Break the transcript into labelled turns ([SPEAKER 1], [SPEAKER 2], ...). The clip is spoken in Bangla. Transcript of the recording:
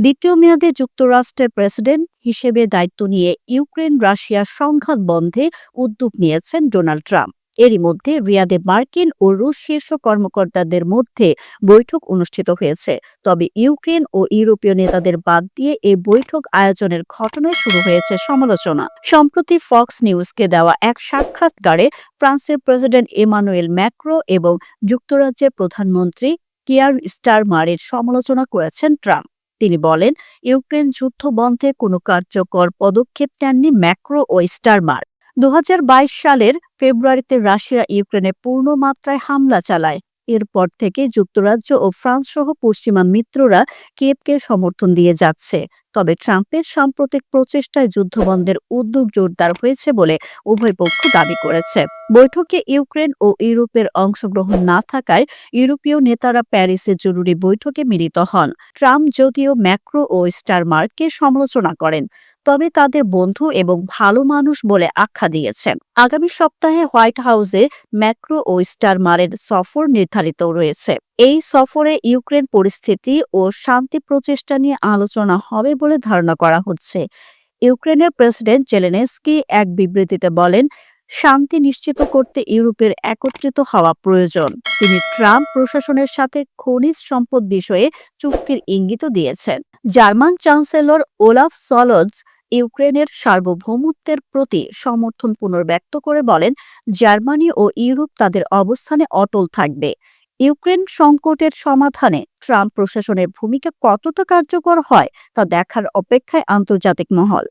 [SPEAKER 1] দ্বিতীয় মেয়াদে যুক্তরাষ্ট্রের প্রেসিডেন্ট হিসেবে দায়িত্ব নিয়ে ইউক্রেন রাশিয়ার সংঘাত বন্ধে উদ্যোগ নিয়েছেন ডোনাল্ড ট্রাম্প। এরই মধ্যে রিয়াদে মার্কিন ও রুশ শীর্ষ কর্মকর্তাদের মধ্যে বৈঠক অনুষ্ঠিত হয়েছে। তবে ইউক্রেন ও ইউরোপীয় নেতাদের বাদ দিয়ে এই বৈঠক আয়োজনের ঘটনায় শুরু হয়েছে সমালোচনা। সম্প্রতি ফক্স নিউজকে দেওয়া এক সাক্ষাৎকারে ফ্রান্সের প্রেসিডেন্ট এমানুয়েল ম্যাক্রো এবং যুক্তরাজ্যের প্রধানমন্ত্রী কিয়ার স্টারমারের সমালোচনা করেছেন ট্রাম্প। তিনি বলেন, ইউক্রেন যুদ্ধ বন্ধে কোনো কার্যকর পদক্ষেপ নেননি ম্যাক্রো ও স্টারমার। দু হাজার বাইশ সালের ফেব্রুয়ারিতে রাশিয়া ইউক্রেনে পূর্ণ মাত্রায় হামলা চালায়। এরপর থেকে যুক্তরাজ্য ও ফ্রান্স সহ পশ্চিমা মিত্ররা কেপকে সমর্থন দিয়ে যাচ্ছে। তবে ট্রাম্পের সাম্প্রতিক প্রচেষ্টায় যুদ্ধবন্ধের উদ্যোগ জোরদার হয়েছে বলে উভয় পক্ষ দাবি করেছে। বৈঠকে ইউক্রেন ও ইউরোপের অংশগ্রহণ না থাকায় ইউরোপীয় নেতারা প্যারিসে জরুরি বৈঠকে মিলিত হন। ট্রাম্প যদিও ম্যাক্রো ও স্টারমার্ককে সমালোচনা করেন, তবে তাদের বন্ধু এবং ভালো মানুষ বলে আখ্যা দিয়েছেন। আগামী সপ্তাহে হোয়াইট হাউসে ম্যাক্রো ও স্টারমারের সফর নির্ধারিত রয়েছে। এই সফরে ইউক্রেন পরিস্থিতি ও শান্তি প্রচেষ্টা নিয়ে আলোচনা হবে বলে ধারণা করা হচ্ছে। ইউক্রেনের প্রেসিডেন্ট জেলেনেস্কি এক বিবৃতিতে বলেন, শান্তি নিশ্চিত করতে ইউরোপের একত্রিত হওয়া প্রয়োজন। তিনি ট্রাম্প প্রশাসনের সাথে খনিজ সম্পদ বিষয়ে চুক্তির ইঙ্গিতও দিয়েছেন। জার্মান চ্যান্সেলর ওলাফ সলজ ইউক্রেনের সার্বভৌমত্বের প্রতি সমর্থন পুনর্ব্যক্ত করে বলেন, জার্মানি ও ইউরোপ তাদের অবস্থানে অটল থাকবে। ইউক্রেন সংকটের সমাধানে ট্রাম্প প্রশাসনের ভূমিকা কতটা কার্যকর হয় তা দেখার অপেক্ষায় আন্তর্জাতিক মহল।